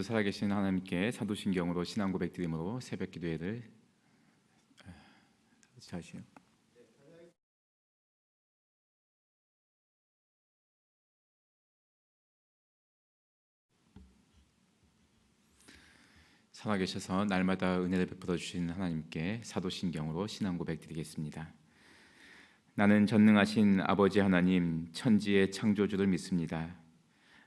오늘도 살아계신 하나님께 사도신경으로 신앙 고백드림으로 새벽 기도회를 자시요. 살아계셔서 날마다 은혜를 베풀어 주시는 하나님께 사도신경으로 신앙 고백드리겠습니다. 나는 전능하신 아버지 하나님 천지의 창조주를 믿습니다.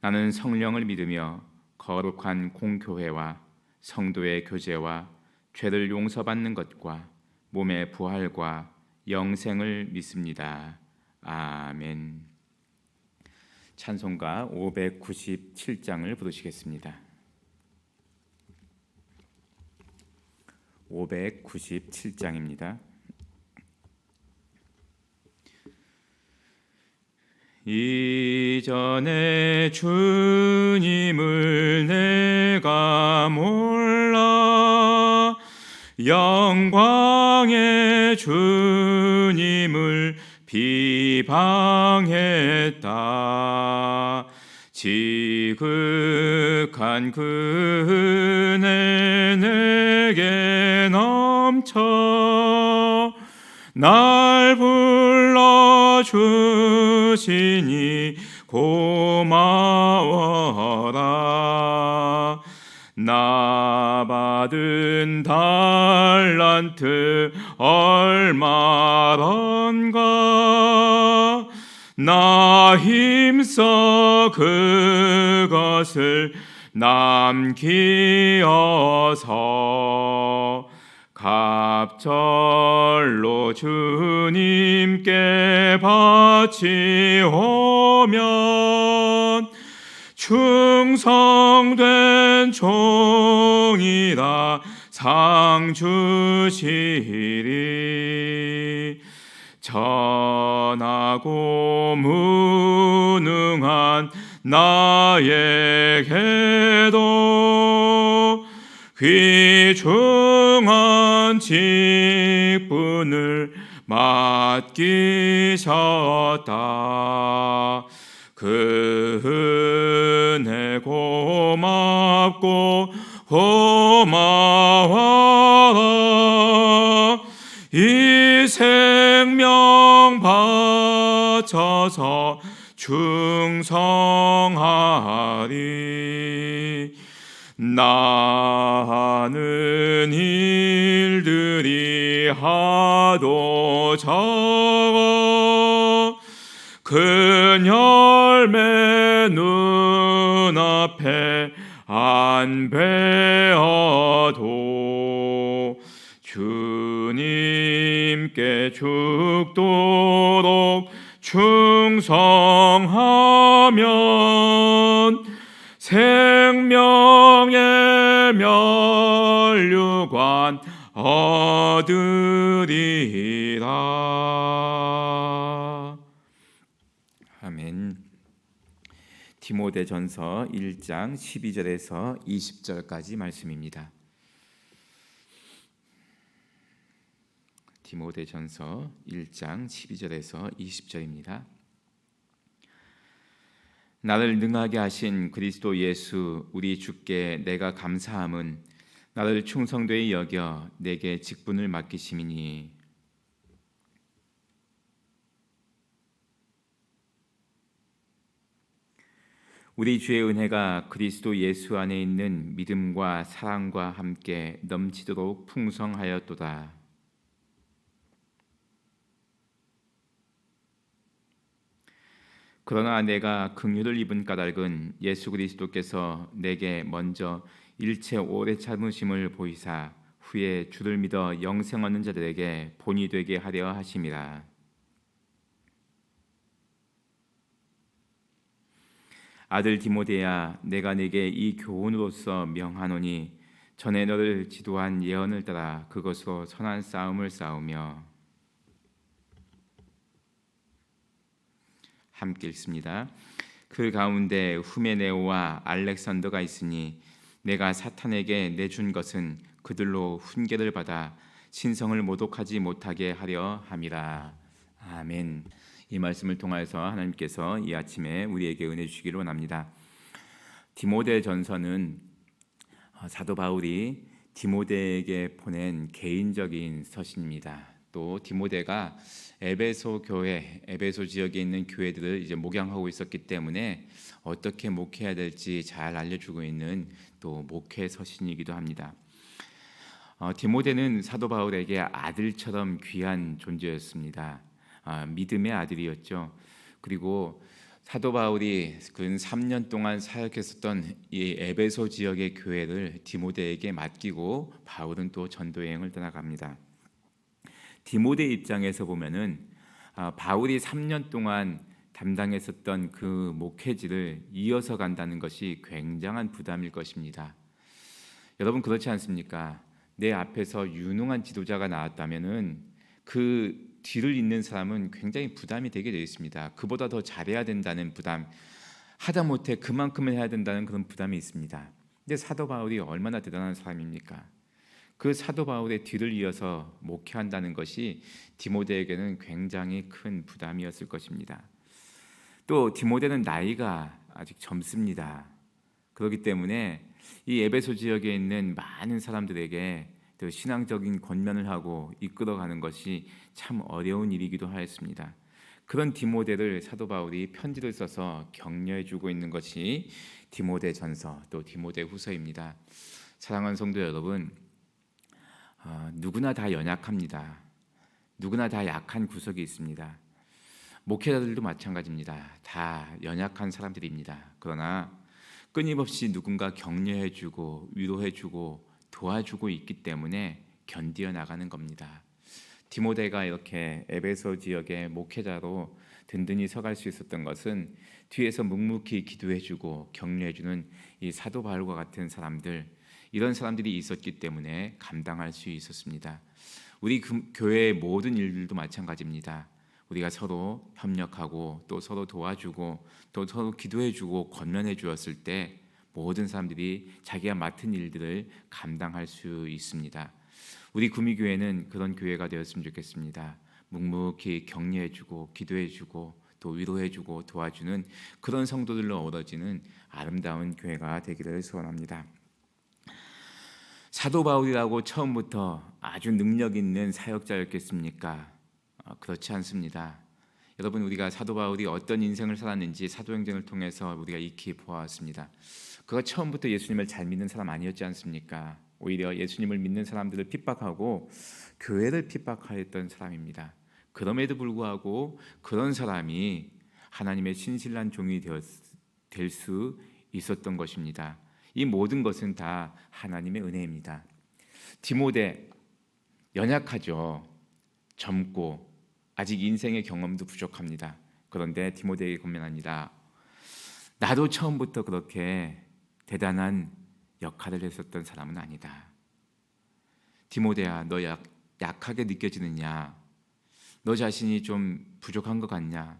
나는 성령을 믿으며 거룩한 공교회와 성도의 교제와 죄를 용서받는 것과 몸의 부활과 영생을 믿습니다. 아멘. 찬송가 597장을 부르시겠습니다. 597장입니다. 이전에 주님을 내가 몰라 영광의 주님을 비방했다. 지극한 그 은혜 내게 넘쳐 날 불러 주 시니 고마워라. 나 받은 달란트 얼마런가? 나 힘써 그것을 남기어서 갑절로 주님께 바치오면 충성된 종이라 상 주시리 전하고 무능한 나에게도 귀 중한 직분을 맡기셨다. 그 은혜 고맙고 고마워라 이 생명 바쳐서 충성하리 나는 일들이 하도 적어 큰 열매 눈앞에 안 배어도 주님께 죽도록 충성하면 생명 의 면류관 얻으리라. 아멘. 디모데전서 1장 12절에서 20절까지 말씀입니다. 디모데전서 1장 12절에서 20절입니다. 나를 능하게 하신 그리스도 예수 우리 주께 내가 감사함은 나를 충성되이 여겨 내게 직분을 맡기심이니 우리 주의 은혜가 그리스도 예수 안에 있는 믿음과 사랑과 함께 넘치도록 풍성하였도다. 그러나 내가 긍휼을 입은 까닭은 예수 그리스도께서 내게 먼저 일체 오래 참으심을 보이사 후에 주를 믿어 영생 얻는 자들에게 본이 되게 하려 하심이라. 아들 디모데야 내가 네게 이 교훈으로서 명하노니 전에 너를 지도한 예언을 따라 그것으로 선한 싸움을 싸우며 함께 읽습니다. 그 가운데 후메네오와 알렉산더가 있으니 내가 사탄에게 내준 것은 그들로 훈계를 받아 신성을 모독하지 못하게 하려 함이라. 아멘. 이 말씀을 통하여서 하나님께서 이 아침에 우리에게 은혜 주시기를 원합니다. 디모데 전서는 어, 사도 바울이 디모데에게 보낸 개인적인 서신입니다. 또 디모데가 에베소 교회, 에베소 지역에 있는 교회들을 이제 목양하고 있었기 때문에 어떻게 목회해야 될지 잘 알려주고 있는 또 목회 서신이기도 합니다. 어, 디모데는 사도 바울에게 아들처럼 귀한 존재였습니다. 아, 믿음의 아들이었죠. 그리고 사도 바울이 근 3년 동안 사역했었던 이 에베소 지역의 교회를 디모데에게 맡기고 바울은 또 전도 여행을 떠나갑니다. 디모데 입장에서 보면은 아, 바울이 3년 동안 담당했었던 그 목회지를 이어서 간다는 것이 굉장한 부담일 것입니다. 여러분 그렇지 않습니까? 내 앞에서 유능한 지도자가 나왔다면은 그 뒤를 잇는 사람은 굉장히 부담이 되게 되어 있습니다. 그보다 더 잘해야 된다는 부담, 하다 못해 그만큼은 해야 된다는 그런 부담이 있습니다. 근데 사도 바울이 얼마나 대단한 사람입니까? 그 사도 바울의 뒤를 이어서 목회한다는 것이 디모데에게는 굉장히 큰 부담이었을 것입니다. 또 디모데는 나이가 아직 젊습니다. 그렇기 때문에 이 에베소 지역에 있는 많은 사람들에게 또 신앙적인 권면을 하고 이끌어가는 것이 참 어려운 일이기도 하였습니다. 그런 디모데를 사도 바울이 편지를 써서 격려해 주고 있는 것이 디모데 전서 또 디모데 후서입니다. 사랑하는 성도 여러분, 어, 누구나 다 연약합니다. 누구나 다 약한 구석이 있습니다. 목회자들도 마찬가지입니다. 다 연약한 사람들입니다. 그러나 끊임없이 누군가 격려해주고 위로해주고 도와주고 있기 때문에 견디어 나가는 겁니다. 디모데가 이렇게 에베소 지역의 목회자로 든든히 서갈 수 있었던 것은 뒤에서 묵묵히 기도해주고 격려해주는 이 사도 바울과 같은 사람들 이런 사람들이 있었기 때문에 감당할 수 있었습니다. 우리 교회의 모든 일들도 마찬가지입니다. 우리가 서로 협력하고 또 서로 도와주고 또 서로 기도해주고 권면해 주었을 때 모든 사람들이 자기가 맡은 일들을 감당할 수 있습니다. 우리 구미교회는 그런 교회가 되었으면 좋겠습니다. 묵묵히 격려해주고 기도해주고 또 위로해주고 도와주는 그런 성도들로 어우러지는 아름다운 교회가 되기를 소원합니다. 사도 바울이라고 처음부터 아주 능력 있는 사역자였겠습니까? 어, 그렇지 않습니다. 여러분 우리가 사도 바울이 어떤 인생을 살았는지 사도행전을 통해서 우리가 익히 보았습니다. 그가 처음부터 예수님을 잘 믿는 사람 아니었지 않습니까? 오히려 예수님을 믿는 사람들을 핍박하고 교회를 핍박하였던 사람입니다. 그럼에도 불구하고 그런 사람이 하나님의 신실한 종이 될 수 있었던 것입니다. 이 모든 것은 다 하나님의 은혜입니다. 디모데 연약하죠. 젊고 아직 인생의 경험도 부족합니다. 그런데 디모데에게 권면합니다. 나도 처음부터 그렇게 대단한 역할을 했었던 사람은 아니다. 디모데야, 너 약, 약하게 느껴지느냐? 너 자신이 좀 부족한 것 같냐?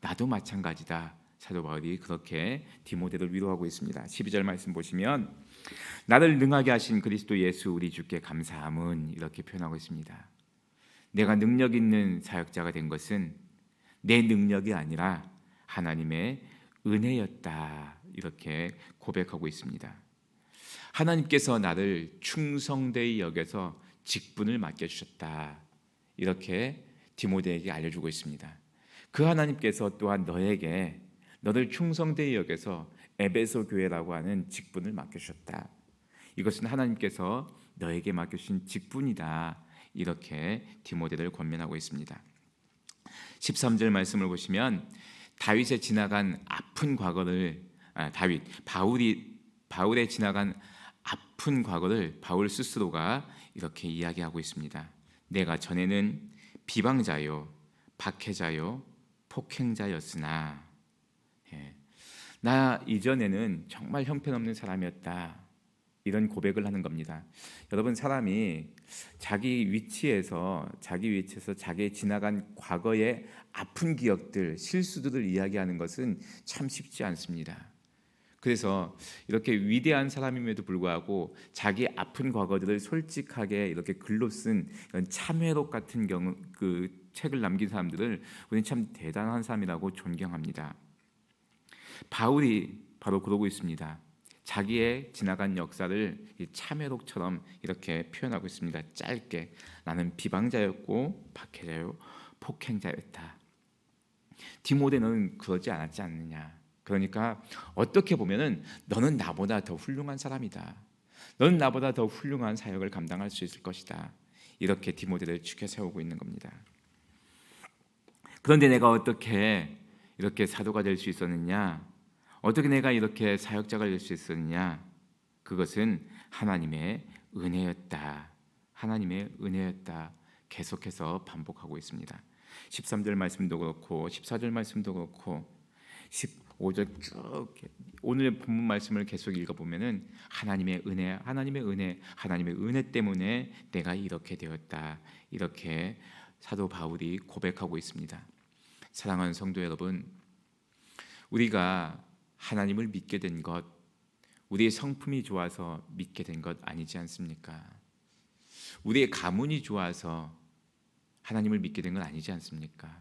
나도 마찬가지다. 사도 바울이 그렇게 디모데를 위로하고 있습니다. 12절 말씀 보시면 나를 능하게 하신 그리스도 예수 우리 주께 감사함은 이렇게 표현하고 있습니다. 내가 능력 있는 사역자가 된 것은 내 능력이 아니라 하나님의 은혜였다. 이렇게 고백하고 있습니다. 하나님께서 나를 충성되이 여겨서 직분을 맡겨 주셨다. 이렇게 디모데에게 알려주고 있습니다. 그 하나님께서 또한 너에게 너를 충성되이 여겨서 에베소 교회라고 하는 직분을 맡겨 주셨다. 이것은 하나님께서 너에게 맡겨 주신 직분이다. 이렇게 디모데를 권면하고 있습니다. 13절 말씀을 보시면 다윗의 지나간 아픈 과거를 아, 다윗 바울이 바울의 지나간 아픈 과거를 바울 스스로가 이렇게 이야기하고 있습니다. 내가 전에는 비방자요, 박해자요, 폭행자였으나 예, 나 이전에는 정말 형편없는 사람이었다. 이런 고백을 하는 겁니다. 여러분 사람이 자기 위치에서 자기 위치에서 자기의 지나간 과거의 아픈 기억들, 실수들을 이야기하는 것은 참 쉽지 않습니다. 그래서 이렇게 위대한 사람임에도 불구하고 자기 아픈 과거들을 솔직하게 이렇게 글로 쓴 참회록 같은 경우 그 책을 남긴 사람들을 우리는 참 대단한 사람이라고 존경합니다. 바울이 바로 그러고 있습니다. 자기의 지나간 역사를 참회록처럼 이렇게 표현하고 있습니다. 짧게 나는 비방자였고 박해자요 폭행자였다. 디모데는 그러지 않았지 않느냐. 그러니까 어떻게 보면은 너는 나보다 더 훌륭한 사람이다. 너는 나보다 더 훌륭한 사역을 감당할 수 있을 것이다. 이렇게 디모데를 축켜 세우고 있는 겁니다. 그런데 내가 어떻게 이렇게 사도가 될 수 있었느냐? 어떻게 내가 이렇게 사역자가 될 수 있었느냐? 그것은 하나님의 은혜였다. 하나님의 은혜였다. 계속해서 반복하고 있습니다. 13절 말씀도 그렇고 14절 말씀도 그렇고 15절 쭉 오늘 본문 말씀을 계속 읽어 보면은 하나님의 은혜, 하나님의 은혜, 하나님의 은혜 때문에 내가 이렇게 되었다. 이렇게 사도 바울이 고백하고 있습니다. 사랑하는 성도 여러분, 우리가 하나님을 믿게 된 것, 우리의 성품이 좋아서 믿게 된 것 아니지 않습니까? 우리의 가문이 좋아서 하나님을 믿게 된 건 아니지 않습니까?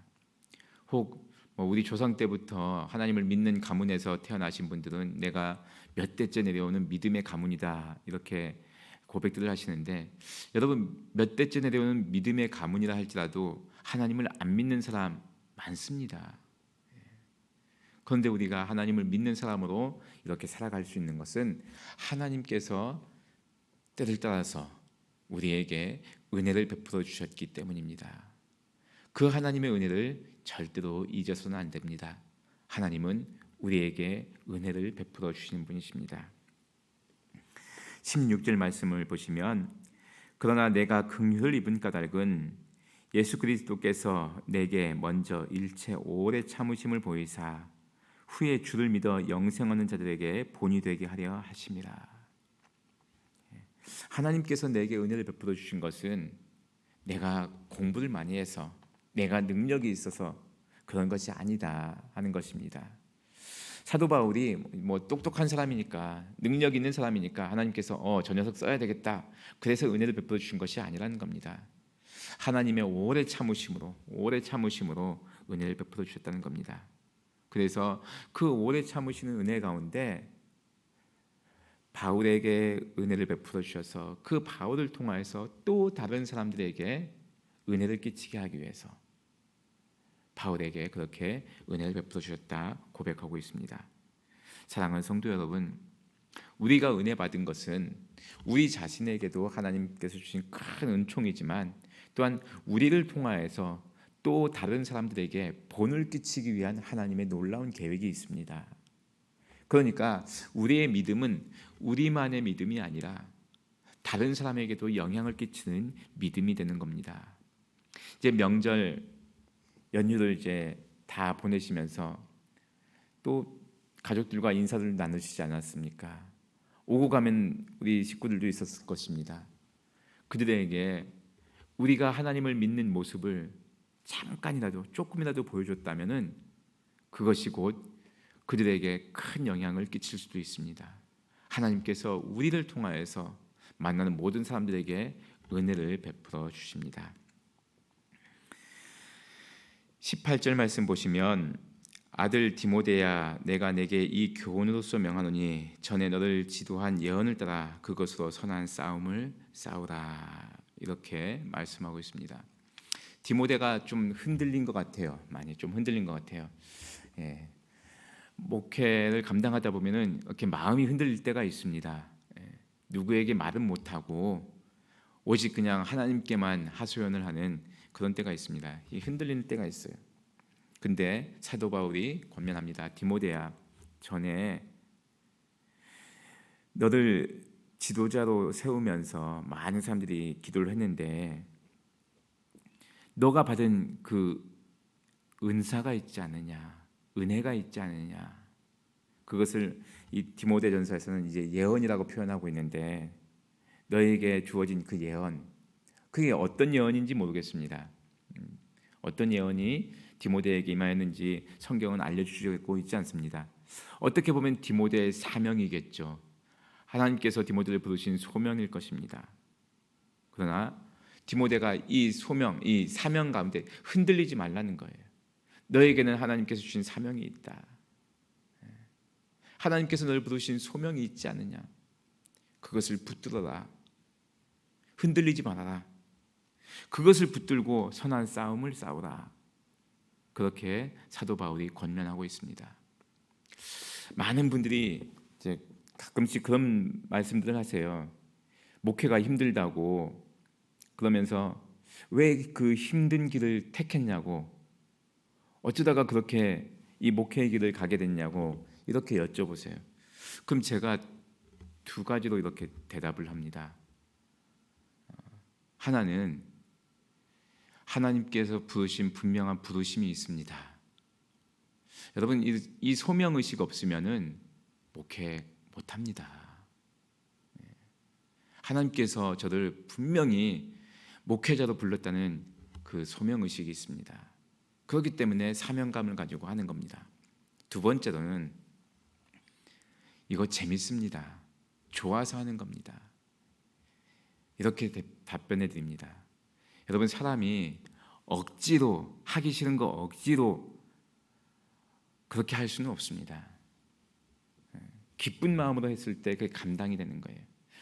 혹뭐 우리 조상 때부터 하나님을 믿는 가문에서 태어나신 분들은 내가 몇 대째 내려오는 믿음의 가문이다 이렇게 고백들을 하시는데 여러분 몇 대째 내려오는 믿음의 가문이라 할지라도 하나님을 안 믿는 사람 많습니다. 그런데 우리가 하나님을 믿는 사람으로 이렇게 살아갈 수 있는 것은 하나님께서 때를 따라서 우리에게 은혜를 베풀어 주셨기 때문입니다. 그 하나님의 은혜를 절대로 잊어서는 안 됩니다. 하나님은 우리에게 은혜를 베풀어 주시는 분이십니다. 16절 말씀을 보시면 그러나 내가 긍휼을 입은 까닭은 예수 그리스도께서 내게 먼저 일체 오래 참으심을 보이사 후에 주를 믿어 영생 얻는 자들에게 본이 되게 하려 하심이라. 하나님께서 내게 은혜를 베풀어 주신 것은 내가 공부를 많이 해서 내가 능력이 있어서 그런 것이 아니다 하는 것입니다. 사도 바울이 뭐 똑똑한 사람이니까 능력 있는 사람이니까 하나님께서 어 저 녀석 써야 되겠다. 그래서 은혜를 베풀어 주신 것이 아니라는 겁니다. 하나님의 오래 참으심으로 오래 참으심으로 은혜를 베풀어 주셨다는 겁니다. 그래서 그 오래 참으시는 은혜 가운데 바울에게 은혜를 베풀어 주셔서 그 바울을 통하여서 또 다른 사람들에게 은혜를 끼치게 하기 위해서 바울에게 그렇게 은혜를 베풀어 주셨다 고백하고 있습니다. 사랑하는 성도 여러분, 우리가 은혜 받은 것은 우리 자신에게도 하나님께서 주신 큰 은총이지만 또한 우리를 통하여서 또 다른 사람들에게 본을 끼치기 위한 하나님의 놀라운 계획이 있습니다. 그러니까 우리의 믿음은 우리만의 믿음이 아니라 다른 사람에게도 영향을 끼치는 믿음이 되는 겁니다. 이제 명절 연휴를 이제 다 보내시면서 또 가족들과 인사를 나누시지 않았습니까? 오고 가면 우리 식구들도 있었을 것입니다. 그들에게 우리가 하나님을 믿는 모습을 잠깐이라도 조금이라도 보여줬다면은 그것이 곧 그들에게 큰 영향을 끼칠 수도 있습니다. 하나님께서 우리를 통하여서 만나는 모든 사람들에게 은혜를 베풀어 주십니다. 18절 말씀 보시면 아들 디모데야 내가 내게 이 교훈으로서 명하노니 전에 너를 지도한 예언을 따라 그것으로 선한 싸움을 싸우라 이렇게 말씀하고 있습니다. 디모데가 좀 흔들린 것 같아요. 많이 좀 흔들린 것 같아요. 예. 목회를 감당하다 보면은 이렇게 마음이 흔들릴 때가 있습니다. 예. 누구에게 말은 못하고 오직 그냥 하나님께만 하소연을 하는 그런 때가 있습니다. 흔들리는 때가 있어요. 근데 사도 바울이 권면합니다. 디모데야, 전에 너를 지도자로 세우면서 많은 사람들이 기도를 했는데 너가 받은 그 은사가 있지 않느냐, 은혜가 있지 않느냐. 그것을 이 디모데전서에서는 이제 예언이라고 표현하고 있는데 너에게 주어진 그 예언, 그게 어떤 예언인지 모르겠습니다. 음, 어떤 예언이 디모데에게 임하였는지 성경은 알려주고 있지 않습니다. 어떻게 보면 디모데의 사명이겠죠. 하나님께서 디모데를 부르신 소명일 것입니다. 그러나 디모데가 이 소명, 이 사명 가운데 흔들리지 말라는 거예요. 너에게는 하나님께서 주신 사명이 있다. 하나님께서 너를 부르신 소명이 있지 않느냐? 그것을 붙들어라. 흔들리지 말아라. 그것을 붙들고 선한 싸움을 싸우라. 그렇게 사도 바울이 권면하고 있습니다. 많은 분들이 이제 가끔씩 그런 말씀들을 하세요. 목회가 힘들다고 그러면서 왜 그 힘든 길을 택했냐고 어쩌다가 그렇게 이 목회의 길을 가게 됐냐고 이렇게 여쭤보세요. 그럼 제가 두 가지로 이렇게 대답을 합니다. 하나는 하나님께서 부르신 분명한 부르심이 있습니다. 여러분 이, 이 소명 의식 없으면은 목회 못 합니다. 하나님께서 저를 분명히 목회자로 불렀다는 그 소명 의식이 있습니다. 그렇기 때문에 사명감을 가지고 하는 겁니다. 두 번째로는 이거 재밌습니다. 좋아서 하는 겁니다. 이렇게 답변해 드립니다. 여러분 사람이 억지로 하기 싫은 거 억지로 그렇게 할 수는 없습니다. 기쁜 마음으로 했을 때 그게 감당이 되는 거예요.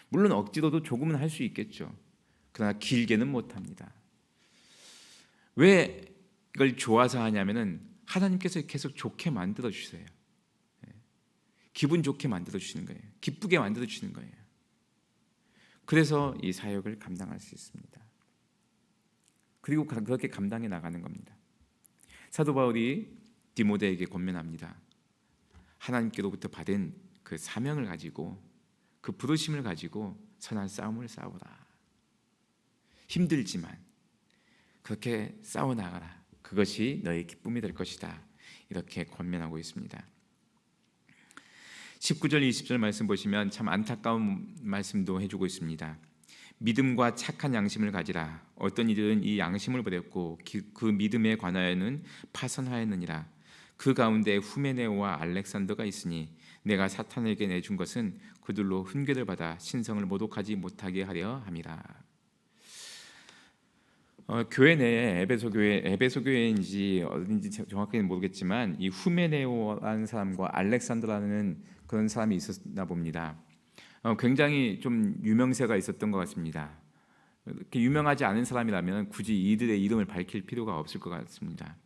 물론 억지로도 조금은 할 수 있겠죠. 그러나 길게는 못 합니다. 왜 이걸 좋아서 하냐면은 하나님께서 계속 좋게 만들어 주세요. 기분 좋게 만들어 주시는 거예요. 기쁘게 만들어 주시는 거예요. 그래서 이 사역을 감당할 수 있습니다. 그리고 그렇게 감당해 나가는 겁니다. 사도 바울이 디모데에게 권면합니다. 하나님께로부터 받은 그 사명을 가지고 그 부르심을 가지고 선한 싸움을 싸우라. 힘들지만 그렇게 싸워 나가라. 그것이 너의 기쁨이 될 것이다. 이렇게 권면하고 있습니다. 19절 20절 말씀 보시면 참 안타까운 말씀도 해주고 있습니다. 믿음과 착한 양심을 가지라. 어떤 이들은 이 양심을 버렸고 그 믿음에 관하여는 파선하였느니라. 그 가운데 후메네오와 알렉산더가 있으니 내가 사탄에게 내준 것은 그들로 훈계를 받아 신성을 모독하지 못하게 하려 함이라. 어, 교회 내에 에베소 교회 에베소 교회인지 어딘지 정확히는 모르겠지만 이 후메네오라는 사람과 알렉산더라는 그런 사람이 있었나 봅니다. 어, 굉장히 좀 유명세가 있었던 것 같습니다. 이렇게 유명하지 않은 사람이라면 굳이 이들의 이름을 밝힐 필요가 없을 것 같습니다.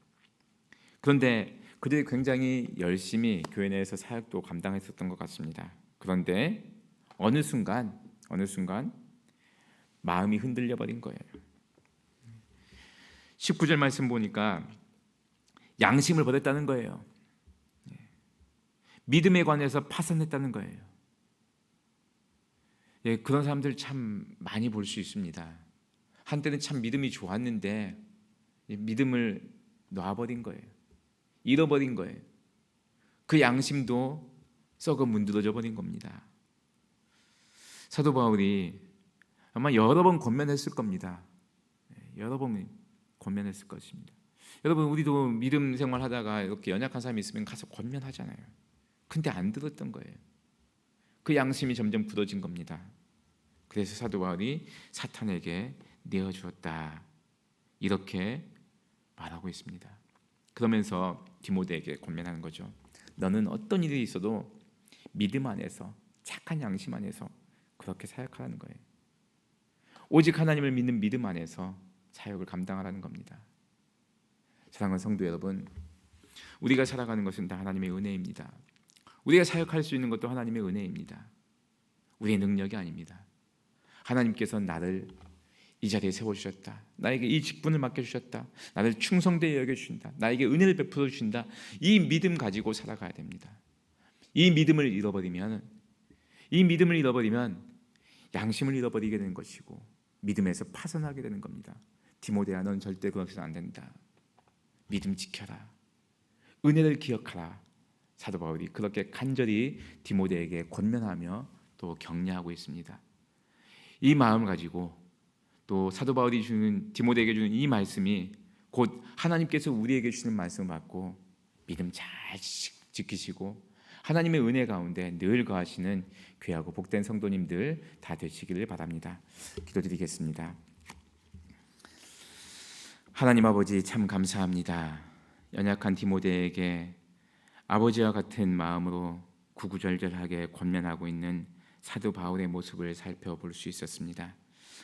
그런데 그들이 굉장히 열심히 교회 내에서 사역도 감당했었던 것 같습니다. 그런데 어느 순간 어느 순간 마음이 흔들려 버린 거예요. 19절 말씀 보니까 양심을 버렸다는 거예요. 믿음에 관해서 파산했다는 거예요. 예, 그런 사람들 참 많이 볼 수 있습니다. 한때는 참 믿음이 좋았는데 믿음을 놔버린 거예요. 잃어버린 거예요. 그 양심도 썩어 문드러져 버린 겁니다. 사도 바울이 아마 여러 번 권면했을 겁니다. 예, 여러 번 권면했을 것입니다. 여러분 우리도 믿음 생활하다가 이렇게 연약한 사람이 있으면 가서 권면하잖아요. 근데 안 들었던 거예요. 그 양심이 점점 굳어진 겁니다. 그래서 사도 바울이 사탄에게 내어 주었다. 이렇게 말하고 있습니다. 그러면서 디모데에게 권면하는 거죠. 너는 어떤 일이 있어도 믿음 안에서 착한 양심 안에서 그렇게 사역하라는 거예요. 오직 하나님을 믿는 믿음 안에서 사역을 감당하라는 겁니다. 사랑하는 성도 여러분, 우리가 살아가는 것은 다 하나님의 은혜입니다. 우리가 사역할 수 있는 것도 하나님의 은혜입니다. 우리의 능력이 아닙니다. 하나님께서 나를 이 자리에 세워 주셨다. 나에게 이 직분을 맡겨 주셨다. 나를 충성되게 여겨 주신다. 나에게 은혜를 베풀어 주신다. 이 믿음 가지고 살아가야 됩니다. 이 믿음을 잃어버리면 이 믿음을 잃어버리면 양심을 잃어버리게 되는 것이고 믿음에서 파선하게 되는 겁니다. 디모데야 넌 절대 그렇게는 안 된다. 믿음 지켜라. 은혜를 기억하라. 사도 바울이 그렇게 간절히 디모데에게 권면하며 또 격려하고 있습니다. 이 마음을 가지고 또 사도 바울이 주는 디모데에게 주는 이 말씀이 곧 하나님께서 우리에게 주시는 말씀을 받고 믿음 잘 지키시고 하나님의 은혜 가운데 늘 거하시는 귀하고 복된 성도님들 다 되시기를 바랍니다. 기도드리겠습니다. 하나님 아버지 참 감사합니다. 연약한 디모데에게 아버지와 같은 마음으로 구구절절하게 권면하고 있는 사도 바울의 모습을 살펴볼 수 있었습니다.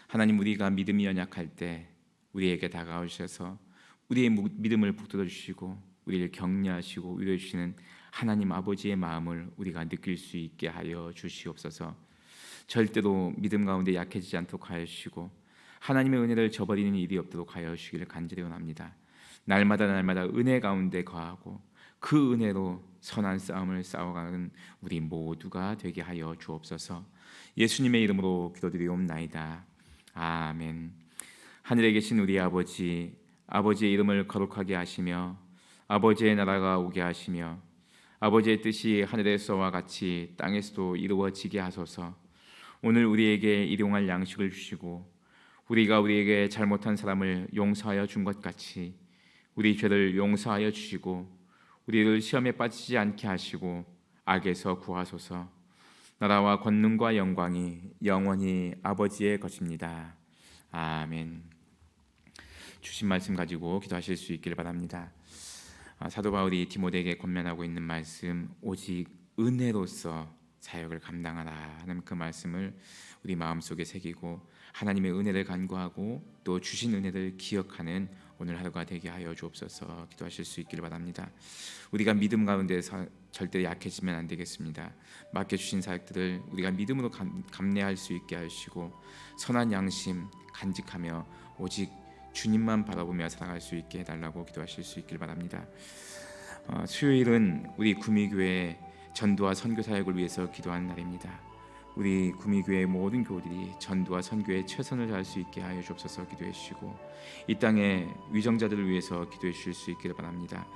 하나님 우리가 믿음이 연약할 때 우리에게 다가오셔서 우리의 믿음을 북돋아 주시고 우리를 격려하시고 위로해 주시는 하나님 아버지의 마음을 우리가 느낄 수 있게 하여 주시옵소서. 절대로 믿음 가운데 약해지지 않도록 하여 주시고 하나님의 은혜를 저버리는 일이 없도록 하여 주시기를 간절히 원합니다. 날마다 날마다 은혜 가운데 거하고 그 은혜로 선한 싸움을 싸워가는 우리 모두가 되게 하여 주옵소서. 예수님의 이름으로 기도드리옵나이다. 아멘. 하늘에 계신 우리 아버지, 아버지의 이름을 거룩하게 하시며 아버지의 나라가 오게 하시며 아버지의 뜻이 하늘에서와 같이 땅에서도 이루어지게 하소서. 오늘 우리에게 일용할 양식을 주시고 우리가 우리에게 잘못한 사람을 용서하여 준 것 같이 우리 죄를 용서하여 주시고 우리를 시험에 빠지지 않게 하시고 악에서 구하소서. 나라와 권능과 영광이 영원히 아버지의 것입니다. 아멘. 주신 말씀 가지고 기도하실 수 있기를 바랍니다. 아, 사도 바울이 디모데에게 권면하고 있는 말씀 오직 은혜로서 사역을 감당하라 하는 그 말씀을 우리 마음속에 새기고 하나님의 은혜를 간구하고 또 주신 은혜를 기억하는 오늘 하루가 되게 하여 주옵소서 기도하실 수 있기를 바랍니다. 우리가 믿음 가운데서 절대 약해지면 안 되겠습니다. 맡겨 주신 사역들을 우리가 믿음으로 감, 감내할 수 있게 하시고 선한 양심 간직하며 오직 주님만 바라보며 살아갈 수 있게 해달라고 기도하실 수 있길 바랍니다. 어, 수요일은 우리 구미교회 전도와 선교 사역을 위해서 기도하는 날입니다. 우리 구미교회 모든 교우들이 전도와 선교에 최선을 다할 수 있게 하여 주옵소서 기도해 주시고 이 땅의 위정자들을 위해서 기도해 주실 수 있기를 바랍니다.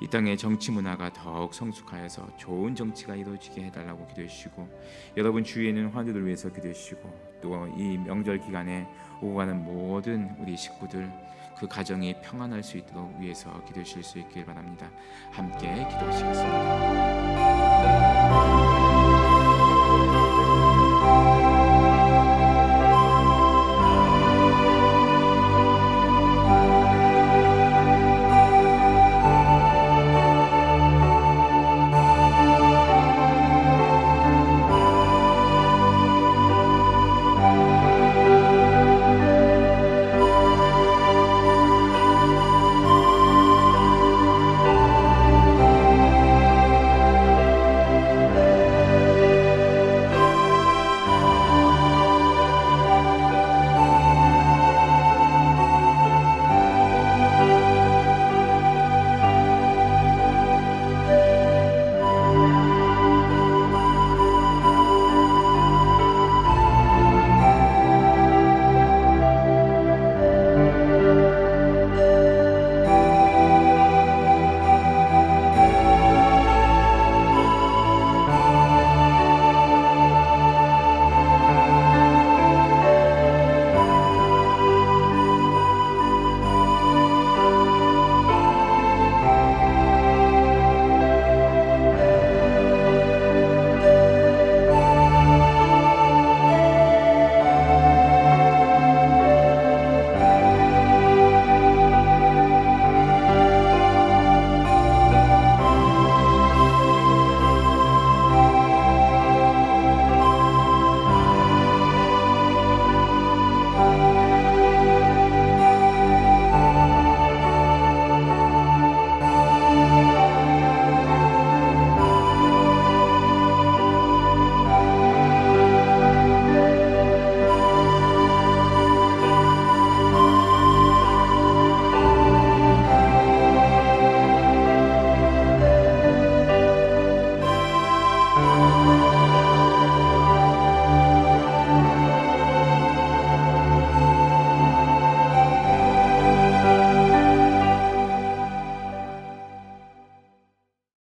이 땅의 정치 문화가 더욱 성숙하여서 좋은 정치가 이루어지게 해달라고 기도해 주시고 여러분 주위에 있는 환우들을 위해서 기도해 주시고 또 이 명절 기간에 오고 가는 모든 우리 식구들 그 가정이 평안할 수 있도록 위해서 기도해 주실 수 있길 바랍니다. 함께 기도하시겠습니다. Thank you.